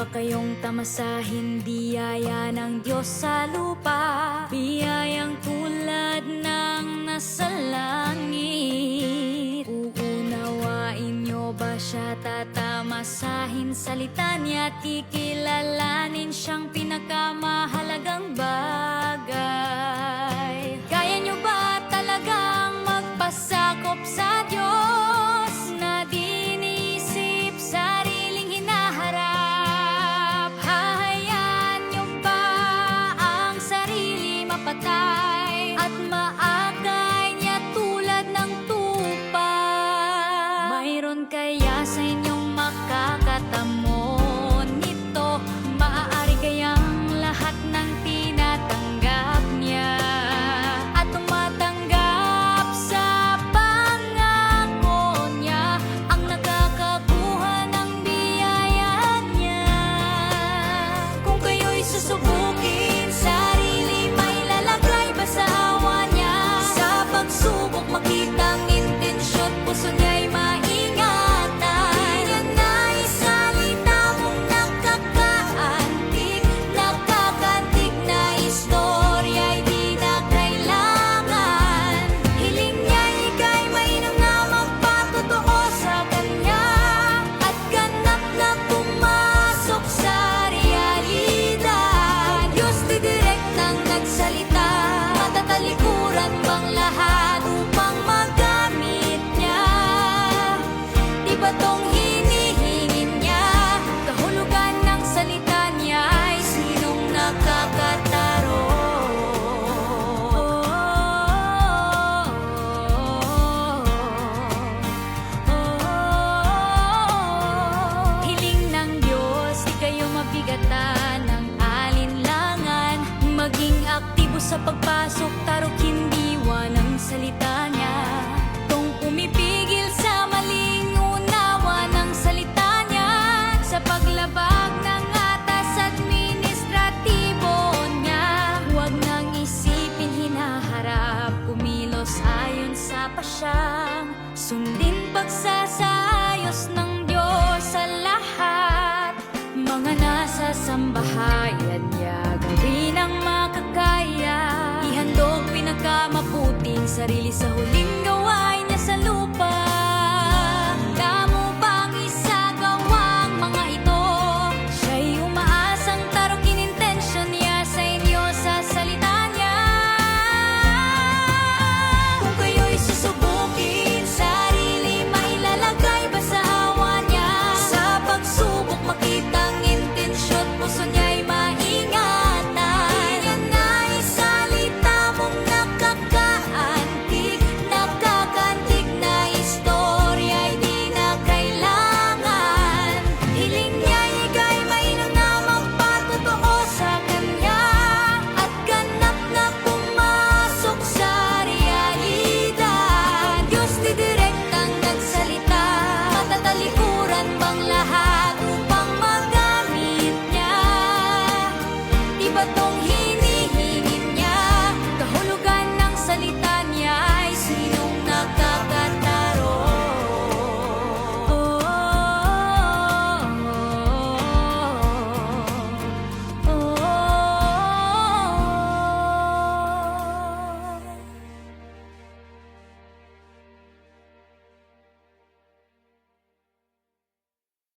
ba kayong tamasahin biyaya ng Diyos sa lupa? Biyayang tulad ng nasa langit. Uunawain nyo ba siya tatamasahin salita niya tikila? pa siyang sundin pagsasayos ng Diyos sa lahat. Mga nasa sambahayan niya gawin ang makakaya. Ihandog pinagkamaputing sarili sa huling gawin